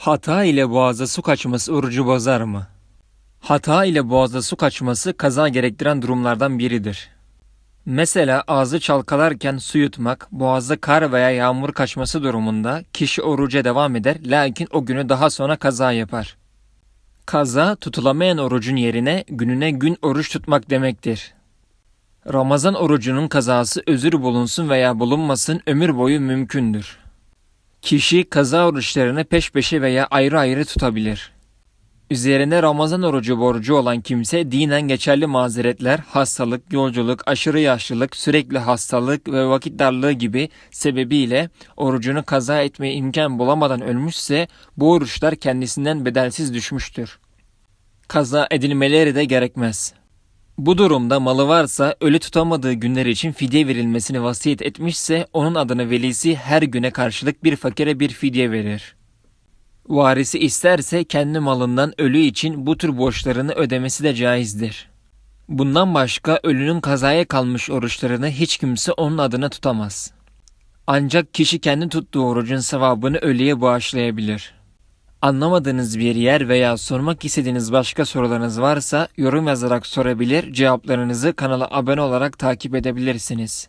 Hata ile boğaza su kaçması orucu bozar mı? Hata ile boğaza su kaçması kaza gerektiren durumlardan biridir. Mesela ağzı çalkalarken su yutmak, boğazda kar veya yağmur kaçması durumunda kişi oruca devam eder lakin o günü daha sonra kaza yapar. Kaza tutulamayan orucun yerine gününe gün oruç tutmak demektir. Ramazan orucunun kazası özür bulunsun veya bulunmasın ömür boyu mümkündür. Kişi kaza oruçlarını peş peşe veya ayrı ayrı tutabilir. Üzerine Ramazan orucu borcu olan kimse dinen geçerli mazeretler, hastalık, yolculuk, aşırı yaşlılık, sürekli hastalık ve vakit darlığı gibi sebebiyle orucunu kaza etmeye imkan bulamadan ölmüşse bu oruçlar kendisinden bedelsiz düşmüştür. Kaza edilmeleri de gerekmez. Bu durumda malı varsa ölü tutamadığı günler için fidye verilmesini vasiyet etmişse onun adına velisi her güne karşılık bir fakire bir fidye verir. Varisi isterse kendi malından ölü için bu tür borçlarını ödemesi de caizdir. Bundan başka ölünün kazaya kalmış oruçlarını hiç kimse onun adına tutamaz. Ancak kişi kendi tuttuğu orucun sevabını ölüye bağışlayabilir. Anlamadığınız bir yer veya sormak istediğiniz başka sorularınız varsa yorum yazarak sorabilir, cevaplarınızı kanala abone olarak takip edebilirsiniz.